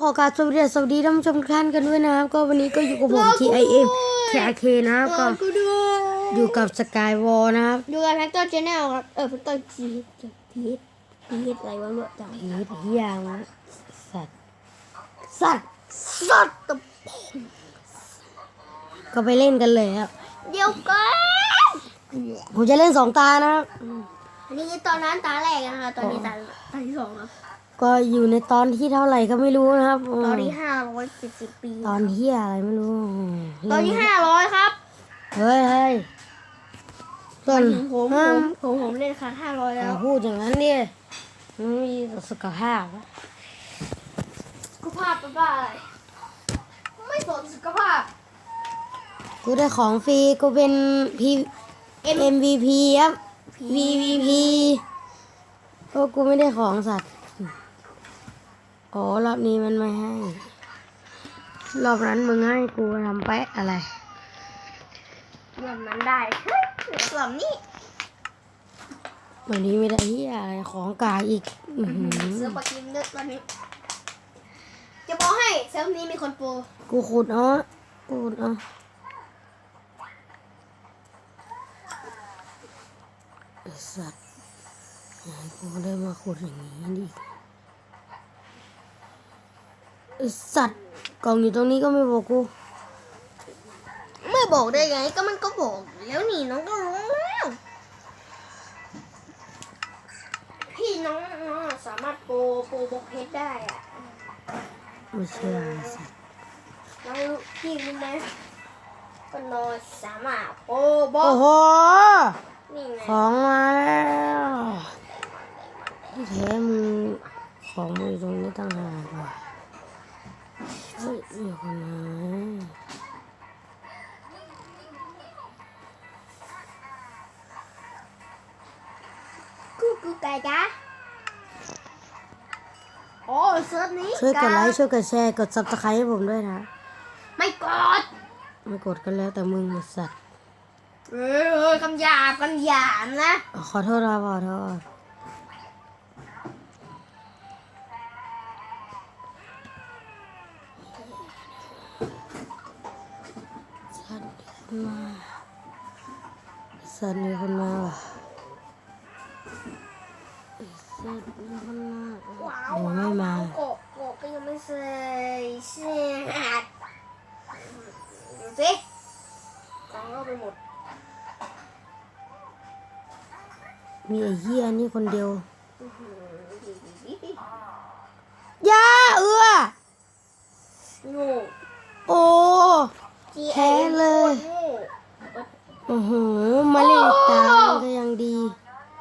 ขอกรารสวัสดีสวัสดีท่านผู้ชมทุกท่านกันด้วยนะครับ ก็วันนี้ก็อยู่กับผม TIM TRK นะครับก็กูด้วยอยู่กับสกายวอลนะครับดูกับแพ็กเตอร์ชแนลครับ เออแพ็กเตอร์พีทพีทพีทอะไรวะเนี่ยจังผีผียางนะสัตว์ สัตว์ สัตว์ตะก็ไปเล่นกันเลยครับ เดียวกันผมจะเล่นสองตานะครับอันนี้ตอนนั้นตาแรกนะคะ ตอนนี้ตาตาที่สองครับ ก็อยู่ในตอนที่เท่าไหร่ก็ไม่รู้นะครับตอนที่ห้าร้อยเจ็ดสิบปีตอนที่อะไรไม่รู้ ตอนที่ห้าร้อยครับ เฮ้ยเฮ้ยต้นผมผห้ามผมผมเล่นครั้งห้าร้อยอแล้ย่าวพูดอย่างนั้นดิมันไม่มีสุขภาพสุขภาพเป็นบ้าอะไรไม่สนสุขภาพ กูได้ของฟรีกูเป็นพี M MVP ครับ VVP เพราะกูไม่ได้ของสัตว์ อ๋อรอบนี้มันไม่ให้ รอบนั้นมึงให้กูทำไปะอะไรรวมนั้นได้รวมนี้วันนี้ไม่ได้เฮียอะไรของกายอีกอื้อหือเซิร์ฟปกินเลือดตอนนี้ จะบอกให้เซิร์ฟนี้มีคนโปรกูขุดเอาอะกูขุดเอาไอ้สัตว์อย่าให้กูได้มาขุดอย่างนี้ดิ ไอ้สัตว์กล่องอยู่ตรงนี้ก็ไม่บอกกู ไม่บอกได้ไงก็มันก็บอกอยู่แล้วนี่น้องก็รู้แล้วพี่น้องน้องสามารถโปรโปรบล็อกเพชรได้อะไม่เชื่อไอ้สัตว์น้องรู้พี่รู้ไหมก็น้องสามารถโปรบล็อโอ้กโหนี่ไงของมาแล้วที่แท้มึงของมึงอยู่ตรงนี้ตั้งหากว่ะ เฮ้ยมีคนมากูกูไก่จ้าโอ้เซิร์ฟนี้ช่วยกดไลค์ช่วยกดแชร์กดซับสไครต์ให้ผมด้วยนะ ไม่กด ไม่กดกันแล้วแต่มึงไอ้สัตว์เออเออคำหยาบคำหยาบนะ ขอโทษนะขอโทษ มีคนมาสัตว์มีคนมาว่ะสัตว์มีคนมาว้าวโอ้ไม่มาโกะโกะก็ยังไม่ใส่เสียดดูสิกองเข้าไปหมด มีไอ้เหี้ยนี่คนเดียวอื้อหือย่าเอื้อโง่โอ้แพ้เลย โง่โอ้โหมาเล่นอีกตามันก็ยังดี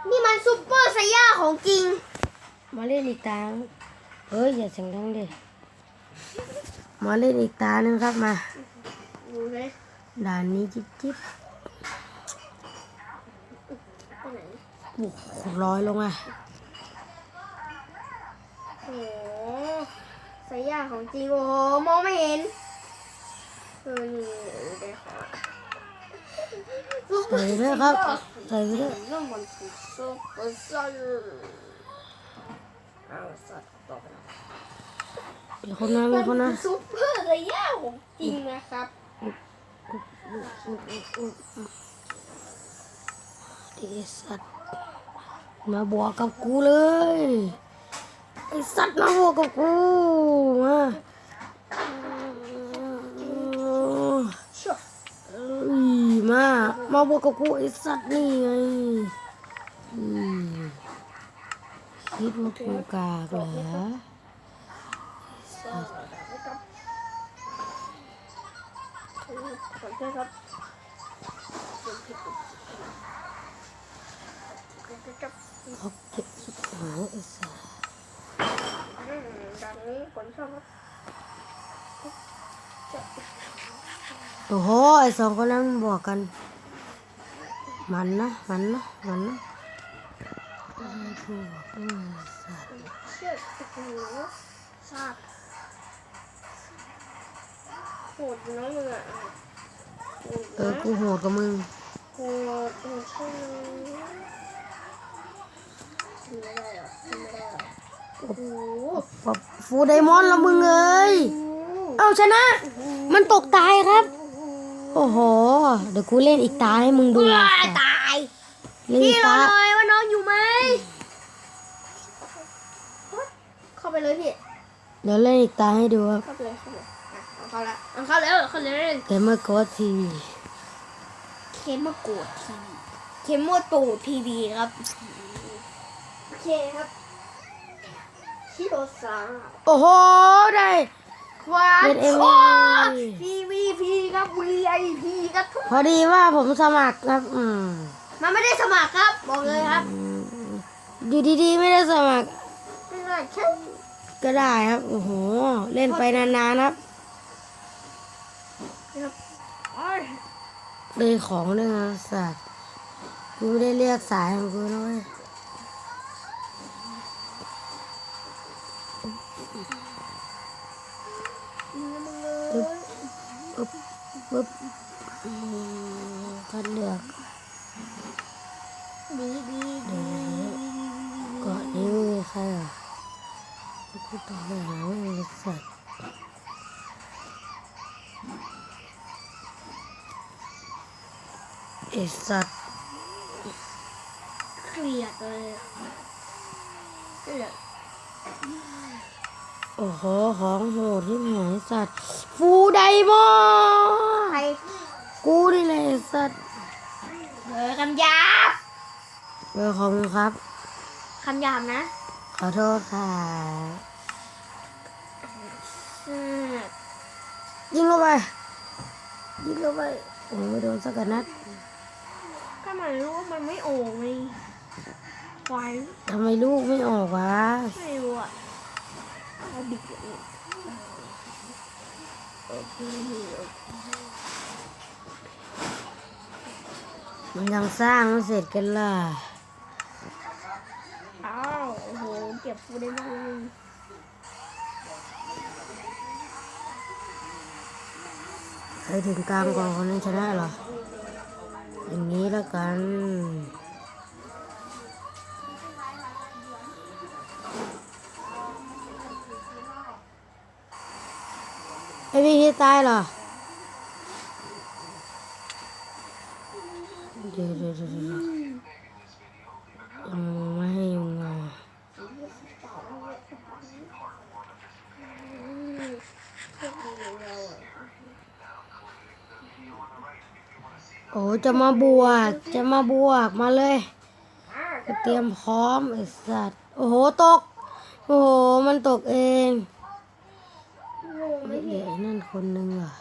นี่มันซุปเปอร์ไซย่าของจริง มาเล่นอีกตาเฮ้ยอย่าเสียงดังดิมาเล่นอีกตาหนึงครับมาดูสิด่านนี้จิ๊บจิ๊บไปไหนโอ้โหร้อยลงมาโอ้โหไซย่าของจริงโอ้โหมองไม่เห็นเออนี่ได้ขอ ใส่เลยครับ ใส่ไปเลยมีคนนะมีคนนะซุปเปอร์ระยะของจริงนะครับไอสัตว์มาบอกกับกูเลยไอสัตว์มาบอกกับกูมา มาบวกกับกูไอ้สัตว์นี่ไงคิดว่ากูกากเหรอนะครับขอโทษครับเขาเก็บสุดหางไอ้สัตว์ดังนี้คนชอบครับโอ้โหไอ้สองคนนั้นบวกกัน มันนะมันนะมันนะไอ้กูบอกสัตว์เชื่อโอ้โหทราบโหดนะมึงอะเออกูโหดกับมึงโหดโหดใช่ไหมไม่ได้หรอไม่ได้หรอโอ้โหฟูไดมอนด์ละมึงเอ้ยเอาชนะ มันตกตายครับ โอ้โห เดี๋ยวกูเล่นอีกตาให้มึงดูว้าสัตว์ตายเล่นพี่อีกเราตาเลยว่าน้องอยู่ไหมเข้าไปเลยพี่ เดี๋ยวเล่นอีกตาให้ดูครับเข้าไปเลยเข้าไปเลยอะเอาเข้าละเอาเข้าเลยเข้าเลยแต่เมื่อโกดทีวีเคมมาโกดทีวีเคมโมโตทีวีครับโอเคครับชิโรซังโอ้โหได้ว้าเป็น MVP พีวีพีครับ VIP ครับทุกพอดีว่าผมสมัครครับ อืมมันไม่ได้สมัครครับ บอกเลยครับอยู่ดีๆไม่ได้สมัคร ไม่ได้แค่ก็ได้ครับ โอ้โห เล่นไปนานๆครับครับอ้อยเลยของด้วยนะสัตว์กูไม่ได้เรียกสายของกูนะเว้ย ปึ๊บอืมคัดเลือกดีดีดีเกาะนี้ไม่มีใครเหรอกูต้องไปหาไม่มีสัตว์ไอสัตว์เกลียดเลยเกลียด โอ้โห ของโหดที่หายสัตว์ ฟูไดมอใครกูนี่แหละไอ้สัตว์เออคำหยาบเบอร์ของมึงครับ คำหยาบนะขอโทษค่ะอืมยิงเข้าไปยิงเข้าไปโอ้ไม่โดนสักนัดก็มันรู้ว่ามันไม่โอ่งไงควายทำไมลูกไม่ออกวะ ไม่รู้อะเขาบิดอย่างนี้โอเคโอเคมันยังสร้างไม่เสร็จกันล่ะ อ้าว โอ้โห เก็บฟูได้มากเลยใครถึงกลางก่อนคนนั้นชนะเหรอ อย่างนี้แล้วกัน ไอพี่ที่ตายเหรอเดี๋ยวเดี๋ยวเดี๋ยวไม่ให้มึงอะโอ้จะมาบวก จะมาบวกมาเลย เตรียมพร้อมไอ้สัตว์ โอ้โห ตก โอ้โห มันตกเอง ไหมเดี๋ยวไอ้นั่นคนหนึ่งเหรอ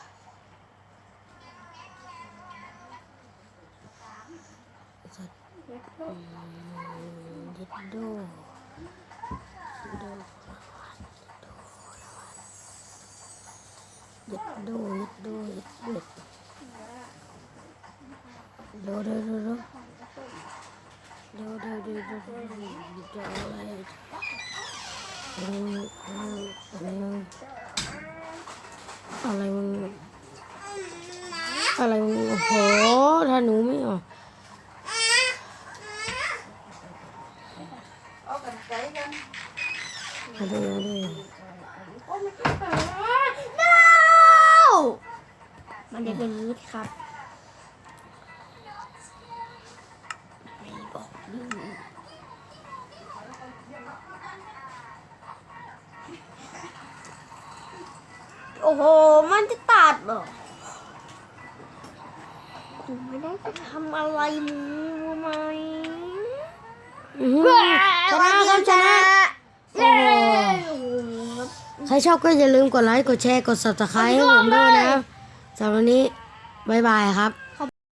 สัตว์อืมยิดโดยิดโดยิดโดยิดโดยิดโดโดโดโดโดโดโดโดโดโดโดอะไรอืมอืมอืม อะไรมึงอะไรมึงโอ้โหถ้าหนูไม่ออกเอากันไกลกันมาดูมาดูโอ้ไม่ใช่แต่ no มันจะเป็นอย่างนี้ครับ จะตัดเหรอกูไม่ได้จะทำอะไรมึงรู้ไหมอื้อหือชนะครับชนะโอ้โหโอ้โหครับใครชอบก็อย่าลืมกดไลค์ กดแชร์ กด subscribe ให้ผมด้วยนะครับสำหรับวันนี้ บ๊ายบายครับ